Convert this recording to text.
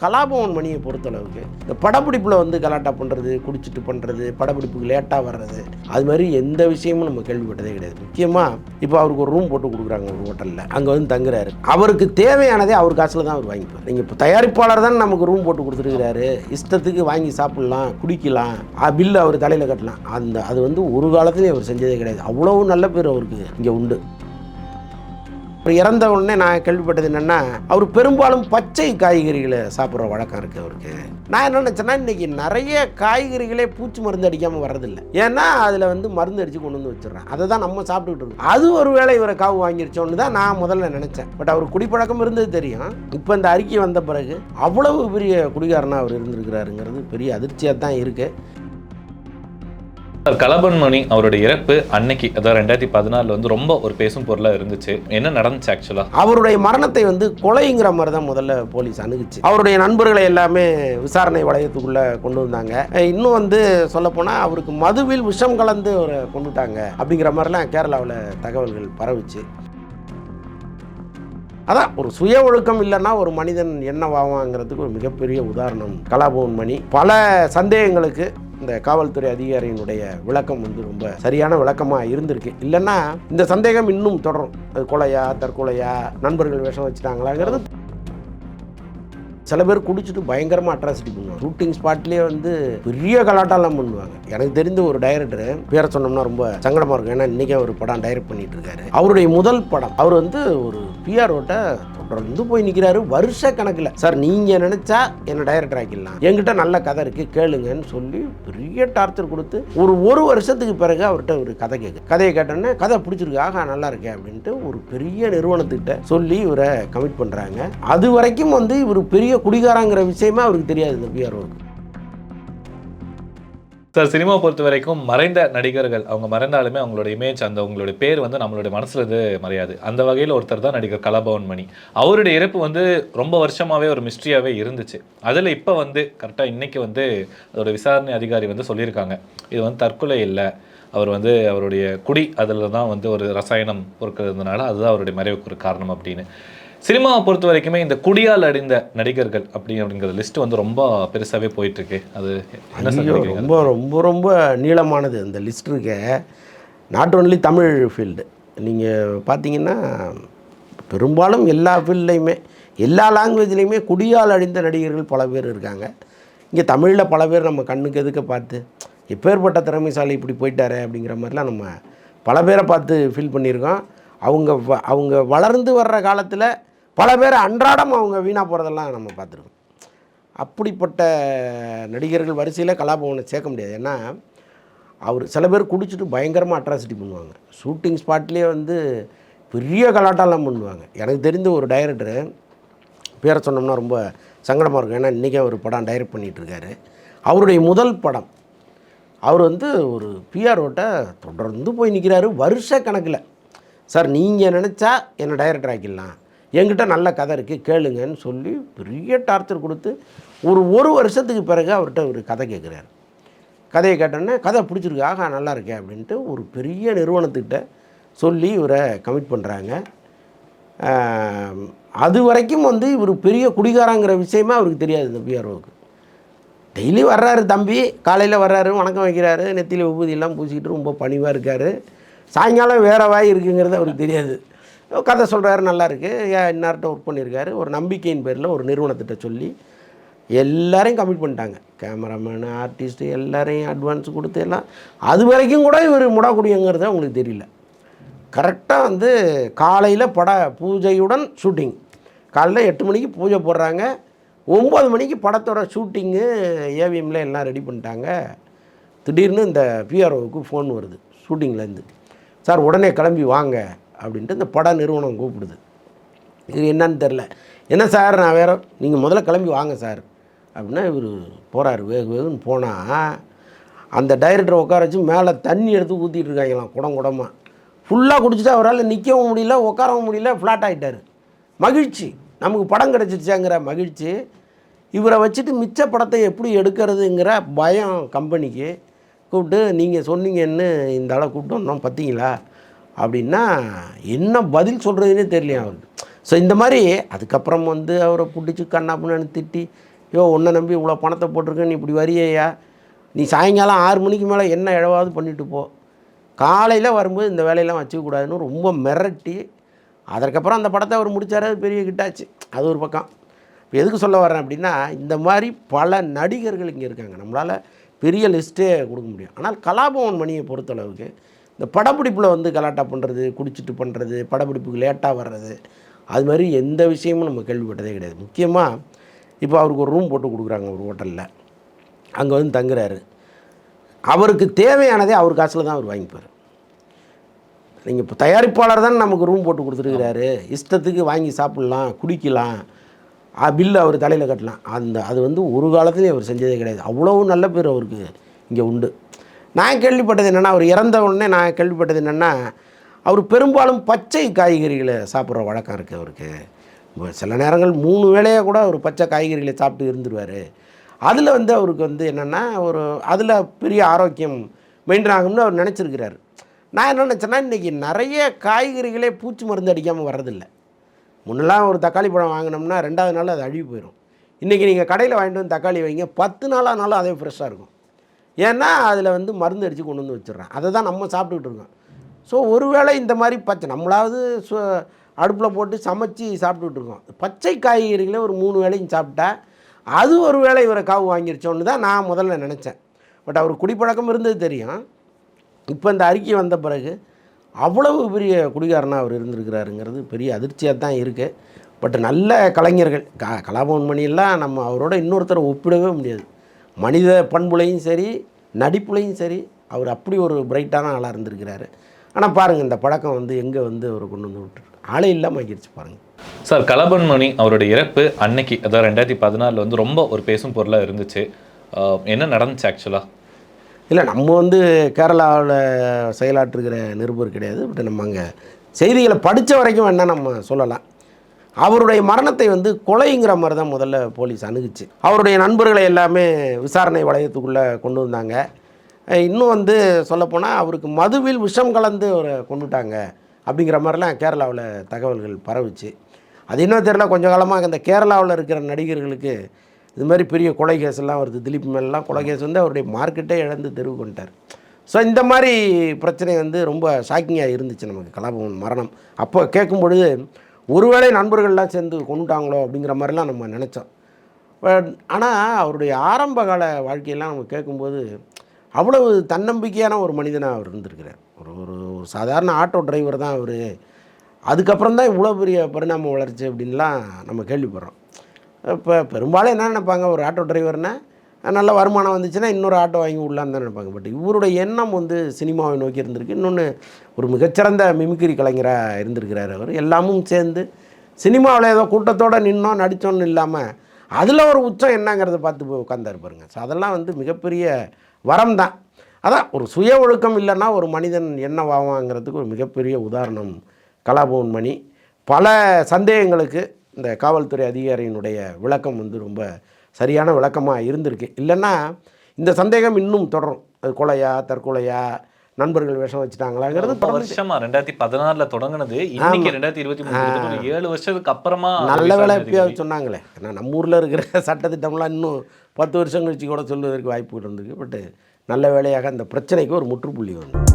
கலாபவன் மணியை பொறுத்தளவுக்கு இந்த படப்பிடிப்பில் வந்து கலாட்டா பண்ணுறது குடிச்சிட்டு பண்ணுறது படப்பிடிப்புக்கு லேட்டாக வர்றது அது மாதிரி எந்த விஷயமும் நம்ம கேள்விப்பட்டதே கிடையாது. முக்கியமாக இப்போ அவருக்கு ஒரு ரூம் போட்டு கொடுக்குறாங்க ஒரு ஹோட்டலில் அங்கே வந்து தங்குறாரு. அவருக்கு தேவையானதே அவர் காசில் தான் அவர் வாங்கிப்பார். நீங்கள் இப்போ தயாரிப்பாளர் தான் நமக்கு ரூம் போட்டு கொடுத்துருக்கிறாரு. இஷ்டத்துக்கு வாங்கி சாப்பிட்லாம் குடிக்கலாம் பில்லு அவர் தலையில் கட்டலாம். அந்த அது வந்து ஒரு காலத்துலேயும் அவர் செஞ்சதே கிடையாது. அவ்வளோ நல்ல பேர் அவருக்கு இங்கே உண்டு. அப்புறம் இறந்த உடனே நான் கேள்விப்பட்டது என்னென்னா அவர் பெரும்பாலும் பச்சை காய்கறிகளை சாப்பிட்ற வழக்கம் இருக்குது அவருக்கு. நான் என்ன நினச்சேன்னா இன்றைக்கி நிறைய காய்கறிகளே பூச்சி மருந்து அடிக்காமல் வர்றதில்லை. ஏன்னா அதில் வந்து மருந்து அடித்து கொண்டு வந்து வச்சிடுறேன். அதை தான் நம்ம சாப்பிட்டுக்கிட்டு இருக்கோம். அது ஒரு வேளை இவரை காவு வாங்கிருச்சோன்னு தான் நான் முதல்ல நினச்சேன். பட் அவர் குடிப்பழக்கம் இருந்தது தெரியும். இப்போ இந்த அறிக்கை வந்த பிறகு அவ்வளவு பெரிய குடிகாரனாக அவர் இருந்திருக்கிறாருங்கிறது பெரிய அதிர்ச்சியாக தான் இருக்குது கலபன் கலபன்மணி அவருடைய இறப்பு அன்னைக்கு அதாவது ரெண்டாயிரத்தி பதினாலில் வந்து ரொம்ப ஒரு பேசும் பொருளாக இருந்துச்சு. என்ன நடந்துச்சு ஆக்சுவலாக அவருடைய மரணத்தை வந்து கொலைங்கிற மாதிரி தான் முதல்ல போலீஸ் அணுகுச்சு. அவருடைய நண்பர்களை எல்லாமே விசாரணை வளையத்துக்குள்ள கொண்டு வந்தாங்க. இன்னும் வந்து சொல்லப்போனால் அவருக்கு மதுவில் விஷம் கலந்து அவரை கொண்டுட்டாங்க அப்படிங்கிற மாதிரிலாம் கேரளாவில் தகவல்கள் பரவுச்சு. அதான் ஒரு சுய ஒழுக்கம் இல்லைன்னா ஒரு மனிதன் என்னவாவாங்கிறதுக்கு ஒரு மிகப்பெரிய உதாரணம் கலாபவன் மணி. பல சந்தேகங்களுக்கு இந்த காவல்துறை அதிகாரியினுடைய விளக்கம் வந்து ரொம்ப சரியான விளக்கமாக இருந்திருக்கு. இல்லைன்னா இந்த சந்தேகம் இன்னும் தொடரும். அது கொலையா தற்கொலையா நண்பர்கள் விஷம் வச்சுட்டாங்களாங்கிறது சில பேர் குடிச்சிட்டு பயங்கரமாக அட்ராசிட்டி பண்ணுவாங்க. ஷூட்டிங் ஸ்பாட்லேயே வந்து பெரிய கலாட்டாலாம் பண்ணுவாங்க. எனக்கு தெரிந்த ஒரு டைரக்டர் பேரை சொன்னோம்னா ரொம்ப சங்கடமாக இருக்கும். ஏன்னா இன்றைக்கி ஒரு படம் டைரக்ட் பண்ணிட்டு இருக்காரு. அவருடைய முதல் படம் அவர் வந்து ஒரு பிஆர்ஓட்ட தொடர்ந்து போய் நிற்கிறாரு வருஷ கணக்கில். சார் நீங்கள் நினச்சா என்னை டைரக்டர் ஆக்கிடலாம்? என்கிட்ட நல்ல கதை இருக்குது கேளுங்கன்னு சொல்லி பெரிய டார்ச்சர் கொடுத்து ஒரு ஒரு வருஷத்துக்கு பிறகு அவர்கிட்ட ஒரு கதை கேட்கு கதையை கேட்டோன்னே கதை பிடிச்சிருக்கு. ஆகா நல்லா இருக்கேன் அப்படின்ட்டு ஒரு பெரிய நிறுவனத்துக்கிட்ட சொல்லி இவரை கமிட் பண்ணுறாங்க அது வரைக்கும் வந்து இவர் பெரிய குடிகாரங்கிற விஷயமே அவருக்கு தெரியாது இந்த பிஆர்ஓக்கு சார் சினிமா பொறுத்த வரைக்கும் மறைந்த நடிகர்கள் அவங்க மறைந்தாலுமே அவங்களோட இமேஜ் அந்த அவங்களுடைய பேர் வந்து நம்மளுடைய மனசில் இது மறையாது. அந்த வகையில் ஒருத்தர் தான் நடிகர் கலாபவன் மணி. அவருடைய இறப்பு வந்து ரொம்ப வருஷமாகவே ஒரு மிஸ்ட்ரியாகவே இருந்துச்சு. அதில் இப்போ வந்து கரெக்டாக இன்னைக்கு வந்து அதோட விசாரணை அதிகாரி வந்து சொல்லியிருக்காங்க. இது வந்து தற்கொலை இல்லை. அவர் வந்து அவருடைய குடி அதில் தான் வந்து ஒரு ரசாயனம் பொறுக்கிறதுனால அதுதான் அவருடைய மறைவுக்கு ஒரு காரணம் அப்படின்னு. சினிமாவை பொறுத்த வரைக்குமே இந்த குடியால் அடைந்த நடிகர்கள் அப்படி அப்படிங்கிற லிஸ்ட் வந்து ரொம்ப பெருசாவே போயிட்டு இருக்கு அது? ரொம்ப ரொம்ப ரொம்ப நீளமானது அந்த லிஸ்ட் இருக்க. நாட் ஒன்லி தமிழ் ஃபீல்டு நீங்கள் பார்த்தீங்கன்னா பெரும்பாலும் எல்லா ஃபீல்ட்லையுமே எல்லா லாங்குவேஜ்லேயுமே குடியால் அழிந்த நடிகர்கள் பல பேர் இருக்காங்க. இங்கே தமிழில் பல பேர் நம்ம கண்ணுக்கு எதுக்க பார்த்து எப்பேற்பட்ட திறமைசாலி இப்படி போயிட்டாரே அப்படிங்கிற மாதிரிலாம் நம்ம பல பேரை பார்த்து ஃபீல் பண்ணியிருக்கோம். அவங்க வ- அவங்க வளர்ந்து வர்ற காலத்தில் பல பேர் அன்றாடம் அவங்க வீணாக போகிறதெல்லாம் நம்ம பார்த்துருக்கோம். அப்படிப்பட்ட நடிகர்கள் வரிசையில் கலாபவனை சேர்க்க முடியாது. ஏன்னா அவர் சில பேர் குடிச்சிட்டு பயங்கரமாக அட்ராசிட்டி பண்ணுவாங்க. ஷூட்டிங் ஸ்பாட்லேயே வந்து பெரிய கலாட்டாலாம் பண்ணுவாங்க. எனக்கு தெரிந்த ஒரு டைரக்டரு பேரை சொன்னோம்னா ரொம்ப சங்கடமாக இருக்கும். ஏன்னா இன்றைக்கி அவர் படம் டைரக்ட் பண்ணிகிட்ருக்காரு அவருடைய முதல் படம் அவர் வந்து ஒரு பிஆர்ஓட்ட தொடர்ந்து போய் நிற்கிறாரு வருஷ கணக்கில். சார் நீங்கள் நினச்சா என்னை டைரக்டர் ஆக்கிடலாம்? என்கிட்ட நல்ல கதை இருக்குது கேளுங்கன்னு சொல்லி பெரிய டார்ச்சர் கொடுத்து ஒரு ஒரு வருஷத்துக்கு பிறகு அவர்கிட்ட ஒரு கதை கேட்குறாரு கதையை கேட்டோன்னே கதை பிடிச்சிருக்கு ஆகா நல்லா இருக்கே அப்படின்ட்டு ஒரு பெரிய நிறுவனத்துக்கிட்ட சொல்லி இவரை கமிட் பண்ணுறாங்க அது வரைக்கும் வந்து இவர் பெரிய குடிகாரங்கிற விஷயமா அவருக்கு தெரியாது இந்த பிஆர்ஓவுக்கு. டெய்லி வர்றாரு தம்பி காலையில் வர்றாரு வணக்கம் வைக்கிறாரு நெத்தியில் விபூதியெல்லாம் பூசிக்கிட்டு ரொம்ப பணிவாக இருக்கார். சாயங்காலம் வேறு வாய் இருக்குங்கிறது அவருக்கு தெரியாது. கதை சொல்கிறாரு நல்லா இருக்குது ஏன் இன்னார்கிட்ட ஒர்க் பண்ணியிருக்காரு ஒரு நம்பிக்கையின் பேரில் ஒரு நிறுவனத்திட்ட சொல்லி எல்லாரையும் கமிட் பண்ணிட்டாங்க. கேமராமேனு ஆர்டிஸ்ட்டு எல்லாரையும் அட்வான்ஸ் கொடுத்து எல்லாம். அது வரைக்கும் கூட இவர் முடாக்குடியங்கிறது அவங்களுக்கு தெரியல. கரெக்டாக வந்து காலையில் பட பூஜையுடன் ஷூட்டிங் காலையில் எட்டு மணிக்கு பூஜை போடுறாங்க. ஒம்பது மணிக்கு படத்தோட ஷூட்டிங்கு ஏவிஎம்மில் எல்லாம் ரெடி பண்ணிட்டாங்க. திடீர்னு இந்த பிஆர்ஓவுக்கு ஃபோன் வருது ஷூட்டிங்லேருந்து சார் உடனே கிளம்பி வாங்க. அப்படின்ட்டு இந்த பட நிறுவனம் கூப்பிடுது. இது என்னன்னு தெரில என்ன சார் நான் வேறு நீங்கள் முதல்ல கிளம்பி வாங்க சார். அப்படின்னா இவர் போகிறாரு வேகு வேகுன்னு போனால் அந்த டைரக்டரை உட்கார வச்சு மேலே தண்ணி எடுத்து ஊற்றிட்டு இருக்காங்களாம் குடம் குடமாக ஃபுல்லாக குடிச்சிட்டு அவரால் நிற்கவும் முடியல உட்காரவும் முடியல ஃப்ளாட் ஆகிட்டார் மகிழ்ச்சி. நமக்கு படம் கிடச்சிருச்சாங்கிற மகிழ்ச்சி. இவரை வச்சுட்டு மிச்ச படத்தை எப்படி எடுக்கிறதுங்கிற பயம் கம்பெனிக்கு. கூப்பிட்டு நீங்கள் சொன்னீங்கன்னு இந்த ஆளை கூப்பிட்டு வந்தோம் பார்த்தீங்களா? அப்படின்னா என்ன பதில் சொல்கிறதுனே தெரியலையா அவருக்கு? ஸோ இந்த மாதிரி அதுக்கப்புறம் வந்து அவரை பிடிச்சி கண்ணாப்புன்னு திட்டி யோ உன்னை நம்பி இவ்வளோ பணத்தை போட்டிருக்கேன் நீ இப்படி வரியையா நீ சாயங்காலம் ஆறு மணிக்கு மேலே என்ன இழவாவது பண்ணிட்டு போ. காலையில் வரும்போது இந்த வேலையெல்லாம் வச்சுக்கக்கூடாதுன்னு ரொம்ப மிரட்டி அதற்கப்புறம் அந்த படத்தை அவர் முடித்தார் அது பெரிய கிட்டாச்சு அது ஒரு பக்கம். இப்போ எதுக்கு சொல்ல வரேன் அப்படின்னா இந்த மாதிரி பல நடிகர்கள் இங்கே இருக்காங்க. நம்மளால் பெரிய லிஸ்ட்டே கொடுக்க முடியும். ஆனால் கலாபவன் மணியை பொறுத்தளவுக்கு இந்த படப்பிடிப்பில் வந்து கலாட்டா பண்ணுறது குடிச்சிட்டு பண்ணுறது படப்பிடிப்புக்கு லேட்டாக வர்றது அது மாதிரி எந்த விஷயமும் நம்ம கேள்விப்பட்டதே கிடையாது. முக்கியமாக இப்போ அவருக்கு ஒரு ரூம் போட்டு கொடுக்குறாங்க ஒரு ஹோட்டலில். அங்கே வந்து தங்குறாரு. அவருக்கு தேவையானதே அவர் காசில் தான் அவர் வாங்கிப்பார். நீங்கள் இப்போ தயாரிப்பாளர் தான் நமக்கு ரூம் போட்டு கொடுத்துருக்கிறாரு. இஷ்டத்துக்கு வாங்கி சாப்பிட்லாம் குடிக்கலாம். பில்லு அவர் தலையில் கட்டலாம். அந்த அது வந்து ஒரு காலத்துலேயும் அவர் செஞ்சதே கிடையாது. அவ்வளோ நல்ல பேர் அவருக்கு இங்கே உண்டு. நான் கேள்விப்பட்டது என்னென்னா அவர் இறந்த உடனே நான் கேள்விப்பட்டது என்னென்னா அவர் பெரும்பாலும் பச்சை காய்கறிகளை சாப்பிட்ற வழக்கம் இருக்குது அவருக்கு. சில நேரங்கள் மூணு வேளையாக கூட அவர் பச்சை காய்கறிகளை சாப்பிட்டு இருந்துருவார். அதில் வந்து அவருக்கு வந்து என்னென்னா ஒரு அதில் பெரிய ஆரோக்கியம் மெயின்டைன் ஆகும்னு அவர் நினச்சிருக்கிறாரு. நான் என்ன நினச்சேன்னா இன்றைக்கி நிறைய காய்கறிகளே பூச்சி மருந்து அடிக்காமல் வர்றதில்ல. முன்னெல்லாம் ஒரு தக்காளி பழம் வாங்கினோம்னா ரெண்டாவது நாள் அது அழுகி போயிடும் இன்றைக்கி நீங்கள் கடையில் வாங்கிட்டு வந்து தக்காளி வைங்க பத்து நாளானாலும் அதே ஃப்ரெஷ்ஷாக இருக்கும். ஏன்னா அதில் வந்து மருந்து அடித்து கொண்டு வந்து வச்சிடுறேன். அதை தான் நம்ம சாப்பிட்டுக்கிட்டு இருக்கோம். ஸோ ஒருவேளை இந்த மாதிரி பச்சை நம்மளாவது சு அடுப்பில் போட்டு சமைச்சு சாப்பிட்டுக்கிட்டு இருக்கோம். பச்சை காய்கறிகளை ஒரு மூணு வேளையும் சாப்பிட்டா அது ஒரு வேளை இவரை காவு வாங்கிருச்சோன்னு தான் நான் முதல்ல நினச்சேன். பட் அவர் குடிப்பழக்கம் இருந்தது தெரியும். இப்போ இந்த அறிக்கை வந்த பிறகு அவ்வளவு பெரிய குடிகாரனாக அவர் இருந்திருக்கிறாருங்கிறது பெரிய அதிர்ச்சியாக தான் இருக்குது பட் நல்ல கலைஞர்கள் க கலாபவன் மணியெல்லாம் நம்ம அவரோட இன்னொருத்தரை ஒப்பிடவே முடியாது. மனித பண்புலையும் சரி நடிப்புலையும் சரி அவர் அப்படி ஒரு பிரைட்டான ஆளாக இருந்திருக்கிறாரு. ஆனால் பாருங்கள் இந்த பழக்கம் வந்து எங்கே வந்து அவர் கொண்டு வந்து விட்டுருக்கு ஆளே இல்லாமல் ஆக்கிடுச்சு பாருங்கள் சார் கலபன் மணி அவரோட இறப்பு அன்னைக்கு அதாவது ரெண்டாயிரத்தி பதினாலில் வந்து ரொம்ப ஒரு பேசும் பொருளாக இருந்துச்சு. என்ன நடந்துச்சு ஆக்சுவலாக இல்லை நம்ம வந்து கேரளாவில் செயலாற்றுகிற நிருபர் கிடையாது பட் நம்ம அங்கே செய்திகளை படித்த வரைக்கும் வேணால் நம்ம சொல்லலாம். அவருடைய மரணத்தை வந்து கொலைங்கிற மாதிரி தான் முதல்ல போலீஸ் அணுகுச்சு. அவருடைய நண்பர்களை எல்லாமே விசாரணை வளையத்துக்குள்ளே கொண்டு வந்தாங்க. இன்னும் வந்து சொல்லப்போனால் அவருக்கு மதுவில் விஷம் கலந்து அவரை கொண்டுட்டாங்க அப்படிங்கிற மாதிரிலாம் கேரளாவில் தகவல்கள் பரவுச்சு. அது இன்னும் தெரியல கொஞ்ச காலமாக அந்த கேரளாவில் இருக்கிற நடிகர்களுக்கு இது மாதிரி பெரிய கொலை கேஸ்லாம் வருது. திலீப் மேலாம் கொலை கேஸ் வந்து அவருடைய மார்க்கெட்டே இழந்து தெருவு கொண்டார் ஸோ இந்த மாதிரி பிரச்சனை வந்து ரொம்ப ஷாக்கிங்காக இருந்துச்சு நமக்கு. கலாபவன் மரணம். அப்போ கேட்கும் பொழுது ஒருவேளை நண்பர்கள்லாம் சேர்ந்து கொண்டுட்டாங்களோ அப்படிங்கிற மாதிரிலாம் நம்ம நினச்சோம். ஆனால் அவருடைய ஆரம்பகால வாழ்க்கையெல்லாம் நம்ம கேட்கும்போது அவ்வளவு தன்னம்பிக்கையான ஒரு மனிதனாக அவர் இருந்திருக்கிறார். ஒரு ஒரு ஒரு சாதாரண ஆட்டோ டிரைவர் தான் அவர். அதுக்கப்புறம் தான் இவ்வளோ பெரிய பரிணாம வளர்ச்சி அப்படின்லாம் நம்ம கேள்விப்படுறோம். இப்போ பெரும்பாலும் என்ன நினைப்பாங்க ஒரு ஆட்டோ டிரைவர்னால் நல்ல வருமானம் வந்துச்சுன்னா இன்னொரு ஆட்டோ வாங்கி விடலான்னு தான் நினைப்பாங்க. பட் இவருடைய எண்ணம் வந்து சினிமாவை நோக்கி இருந்திருக்கு. இன்னொன்று ஒரு மிகச்சிறந்த மிமிக்ரி கலைஞராக இருந்திருக்கிறார் அவர். எல்லாமும் சேர்ந்து சினிமாவில் ஏதோ கூட்டத்தோடு நின்னோம் நடித்தோன்னு இல்லாமல் அதில் ஒரு உச்சம் என்னங்கிறத பார்த்து போய் உட்காந்தாரு பாருங்க. ஸோ அதெல்லாம் வந்து மிகப்பெரிய வரம் தான். அதான் ஒரு சுய ஒழுக்கம் இல்லைன்னா ஒரு மனிதன் என்னவாவாங்கிறதுக்கு ஒரு மிகப்பெரிய உதாரணம் கலாபவன் மணி பல சந்தேகங்களுக்கு இந்த காவல்துறை அதிகாரியினுடைய விளக்கம் வந்து ரொம்ப சரியான விளக்கமாக இருந்திருக்கு. இல்லைன்னா இந்த சந்தேகம் இன்னும் தொடரும். அது கொலையா தற்கொலையா நண்பர்கள் விஷம் வச்சுட்டாங்களாங்கிறது வருஷமா ரெண்டாயிரத்தி பதினாறுல தொடங்குனது. இன்னைக்கு ரெண்டாயிரத்தி இருபத்தி மூணு ஏழு வருஷத்துக்கு அப்புறமா நல்ல வேலை. எப்பயாவது சொன்னாங்களே. ஏன்னா நம்ம ஊரில் இருக்கிற சட்டத்திட்டம்லாம் இன்னும் பத்து வருஷம் கழிச்சு கூட சொல்லுவதற்கு வாய்ப்பு இருந்திருக்கு. பட் நல்ல வேலையாக அந்த பிரச்சனைக்கு ஒரு முற்றுப்புள்ளி வந்து